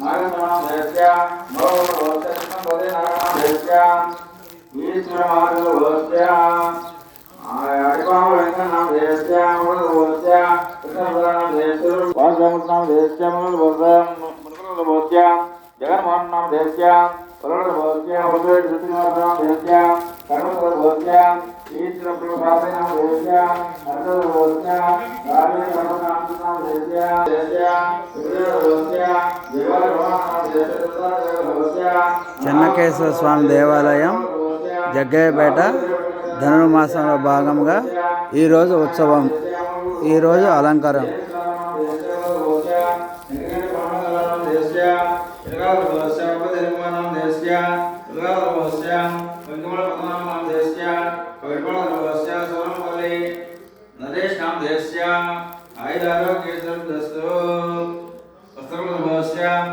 నాగనామ దేశ్య మోహోస్య కృష్ణపదే నాగనామ దేశ్య ఈశ్వర మార్గోస్య అడిపామ వెంకటనామ దేశ్య మూలగోస్య కృష్ణపదనామ దేశ్య ఉదయ శ్రీనివాసనామ దేశ్య ఈశ్వర ప్రభావ నామ దేశ్య అర్ధగోస్య రాజే కర్మనామ దేశ్య దేశ్య ఉదయగోస్య దేవాలయ దేశ్య చెన్నకేశ్వర స్వామి దేవాలయం జగ్గయ్యపేట ధనుర్మాసంలో భాగంగా ఈరోజు ఉత్సవం ఈరోజు అలంకారం. sea